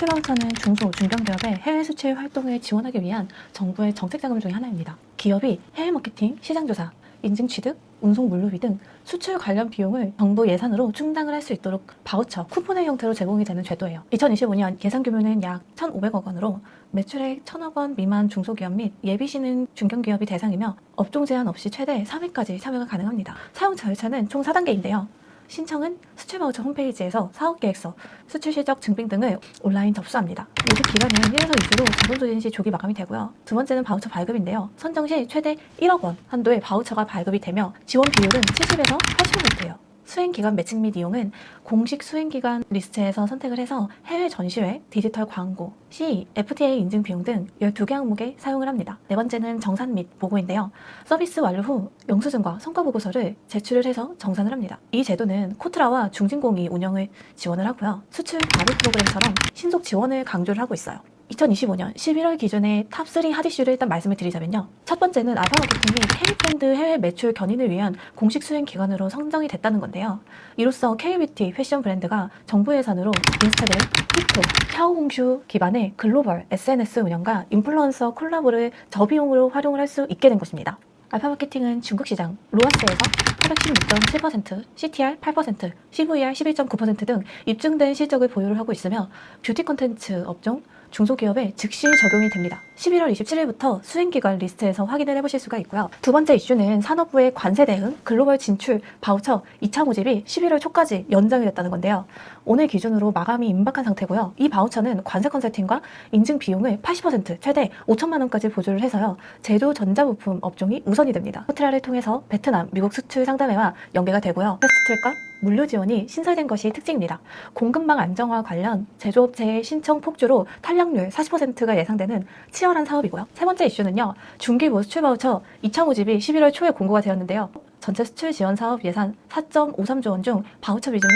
수출바우처는 중소, 중견기업의 해외 수출 활동을 지원하기 위한 정부의 정책 자금 중의 하나입니다. 기업이 해외 마케팅, 시장조사, 인증 취득, 운송 물류비 등 수출 관련 비용을 정부 예산으로 충당을 할 수 있도록 바우처, 쿠폰의 형태로 제공이 되는 제도예요. 2025년 예산 규모는 약 1,500억 원으로 매출액 1,000억 원 미만 중소기업 및 예비시는 중견기업이 대상이며 업종 제한 없이 최대 3회까지 참여가 가능합니다. 사용 절차는 총 4단계인데요. 신청은 수출바우처 홈페이지에서 사업계획서, 수출 실적 증빙 등을 온라인 접수합니다. 모집 기간은 1에서 2주로 자본 조진 시 조기 마감이 되고요. 두 번째는 바우처 발급인데요. 선정 시 최대 1억 원 한도의 바우처가 발급이 되며 지원 비율은 70에서 80%예요. 수행 기간 매칭 및 이용은 공식 수행 기간 리스트에서 선택을 해서 해외 전시회, 디지털 광고, CE, FTA 인증 비용 등 12개 항목에 사용을 합니다. 네 번째는 정산 및 보고인데요. 서비스 완료 후 영수증과 성과 보고서를 제출을 해서 정산을 합니다. 이 제도는 코트라와 중진공이 운영을 지원을 하고요. 수출 가입 프로그램처럼 신속 지원을 강조를 하고 있어요. 2025년 11월 기준의 탑3 핫이슈를 일단 말씀을 드리자면요. 첫 번째는 알파 마케팅이 K브랜드 해외 매출 견인을 위한 공식 수행 기관으로 선정이 됐다는 건데요. 이로써 K뷰티 패션 브랜드가 정부 예산으로 인스타그램, 틱톡, 샤오홍슈 기반의 글로벌 SNS 운영과 인플루언서 콜라보를 저비용으로 활용을 할 수 있게 된 것입니다. 알파 마케팅은 중국 시장 로아스에서 816.7%, CTR 8%, CVR 11.9%등 입증된 실적을 보유를 하고 있으며 뷰티 콘텐츠 업종 중소기업에 즉시 적용이 됩니다. 11월 27일부터 수행기관 리스트에서 확인을 해보실 수가 있고요. 두 번째 이슈는 산업부의 관세 대응, 글로벌 진출, 바우처 2차 모집이 11월 초까지 연장이 됐다는 건데요. 오늘 기준으로 마감이 임박한 상태고요. 이 바우처는 관세 컨설팅과 인증 비용을 80% 최대 5천만 원까지 보조를 해서요. 제조 전자부품 업종이 우선이 됩니다. 호트라를 통해서 베트남, 미국 수출 상담회와 연계가 되고요. 패스트트랙과 물류 지원이 신설된 것이 특징입니다. 공급망 안정화 관련 제조업체의 신청 폭주로 탈락률 40%가 예상되는 치열한 사업이고요. 세 번째 이슈는요. 중기부 수출 바우처 2차 모집이 11월 초에 공고가 되었는데요. 전체 수출 지원 사업 예산 4.53조 원 중 바우처 비중이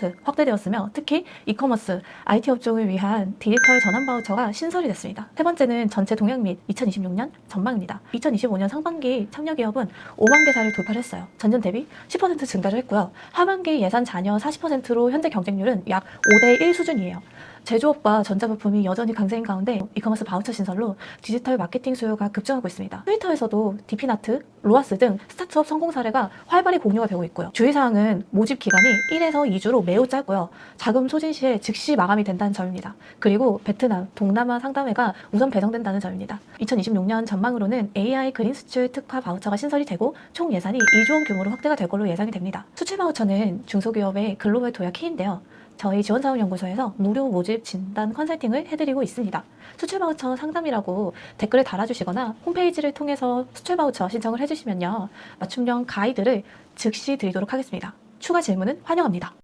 3% 확대되었으며 특히 이커머스, IT 업종을 위한 디지털 전환 바우처가 신설이 됐습니다. 세 번째는 전체 동향 및 2026년 전망입니다. 2025년 상반기 참여 기업은 5만 개사를 돌파했어요. 전년 대비 10% 증가를 했고요. 하반기 예산 잔여 40%로 현재 경쟁률은 약 5대 1 수준이에요. 제조업과 전자부품이 여전히 강세인 가운데 이커머스 바우처 신설로 디지털 마케팅 수요가 급증하고 있습니다. 트위터에서도 디피나트, 로아스 등 스타트업 성공 사례가 활발히 공유가 되고 있고요. 주의사항은 모집 기간이 1에서 2주로 매우 짧고요. 자금 소진 시에 즉시 마감이 된다는 점입니다. 그리고 베트남, 동남아 상담회가 우선 배정된다는 점입니다. 2026년 전망으로는 AI 그린 수출 특화 바우처가 신설이 되고 총 예산이 2조 원 규모로 확대가 될 걸로 예상이 됩니다. 수출 바우처는 중소기업의 글로벌 도약 키인데요. 저희 지원사업연구소에서 무료 모집 진단 컨설팅을 해드리고 있습니다. 수출바우처 상담이라고 댓글을 달아주시거나 홈페이지를 통해서 수출바우처 신청을 해주시면요. 맞춤형 가이드를 즉시 드리도록 하겠습니다. 추가 질문은 환영합니다.